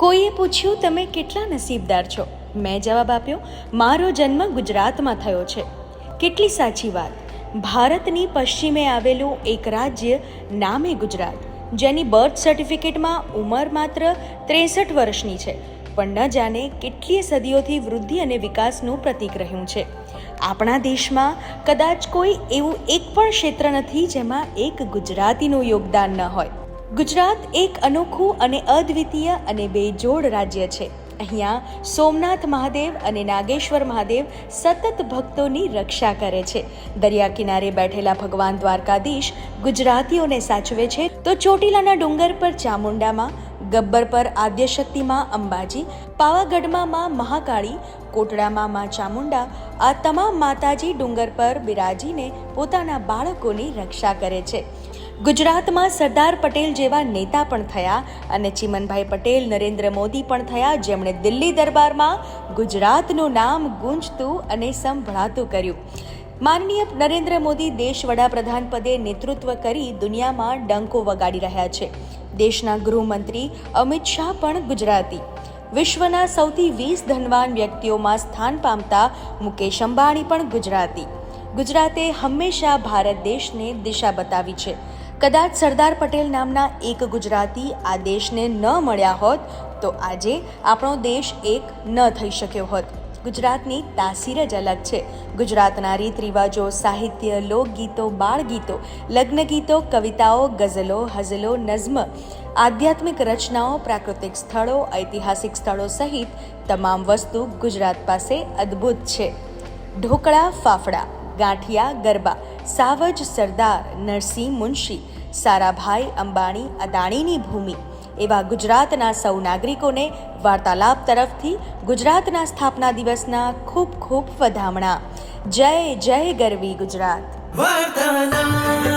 કોઈએ પૂછ્યું, તમે કેટલા નસીબદાર છો? મેં જવાબ આપ્યો, મારો જન્મ ગુજરાતમાં થયો છે. કેટલી સાચી વાત. ભારતની પશ્ચિમે આવેલું એક રાજ્ય નામે ગુજરાત, જેની બર્થ સર્ટિફિકેટમાં ઉંમર માત્ર ત્રેસઠ વર્ષની છે, પણ ન જાણે કેટલીય સદીઓથી વૃદ્ધિ અને વિકાસનું પ્રતીક રહ્યું છે. આપણા દેશમાં કદાચ કોઈ એવું એક પણ ક્ષેત્ર નથી જેમાં એક ગુજરાતીનું યોગદાન ન હોય. ગુજરાત એક અનોખું અને અદ્વિતીય અને બેજોડ રાજ્ય છે. અહીંયા સોમનાથ મહાદેવ અને નાગેશ્વર મહાદેવ સતત ભક્તોની રક્ષા કરે છે. દરિયા કિનારે બેઠેલા ભગવાન દ્વારકાધીશ ગુજરાતીઓને સાચવે છે. તો ચોટીલાના ડુંગર પર ચામુંડામાં ગબ્બર પર આદ્યશક્તિમાં અંબાજી, પાવાગઢમાં માં મહાકાળી, કોટડામાં માં ચામુંડા, આ તમામ માતાજી ડુંગર પર બિરાજીને પોતાના બાળકોની રક્ષા કરે છે. ગુજરાતમાં સરદાર પટેલ જેવા નેતા પણ થયા અને ચિમનભાઈ પટેલ, નરેન્દ્ર મોદી પણ થયા. જેમણે દિલ્હી દરબારમાં ગુજરાતનું નામ ગુંજતું અને સંભળાતું કર્યું. માનનીય નરેન્દ્ર મોદી દેશ વડાપ્રધાન પદે નેતૃત્વ કરી દુનિયામાં ડંકો વગાડી રહ્યા છે. દેશના ગૃહમંત્રી અમિત શાહ પણ ગુજરાતી. વિશ્વના સૌથી વીસ ધનવાન વ્યક્તિઓમાં સ્થાન પામતા મુકેશ અંબાણી પણ ગુજરાતી. ગુજરાતે હંમેશા ભારત દેશને દિશા બતાવી છે. કદાચ સરદાર પટેલ નામના એક ગુજરાતી આ દેશને ન મળ્યા હોત, તો આજે આપણો દેશ એક ન થઈ શક્યો હોત. ગુજરાતની તાસીર જ અલગ છે. ગુજરાતના રીત રિવાજો સાહિત્ય, લોકગીતો, બાળગીતો, લગ્નગીતો, કવિતાઓ, ગઝલો, હઝલો, નઝમ, આધ્યાત્મિક રચનાઓ, પ્રાકૃતિક સ્થળો, ઐતિહાસિક સ્થળો સહિત તમામ વસ્તુ ગુજરાત પાસે અદ્ભુત છે. ઢોકળા, ફાફડા, ગાંઠિયા, ગરબા, સાવજ, સરદાર, નરસિંહ મુનશી, સારાભાઈ અંબાણી, અદાણીની ભૂમિ એવા ગુજરાતના સૌ નાગરિકોને વાર્તાલાપ તરફથી ગુજરાતના સ્થાપના દિવસના ખૂબ ખૂબ વધામણા. જય જય ગરવી ગુજરાત. વાર્તાલાપ.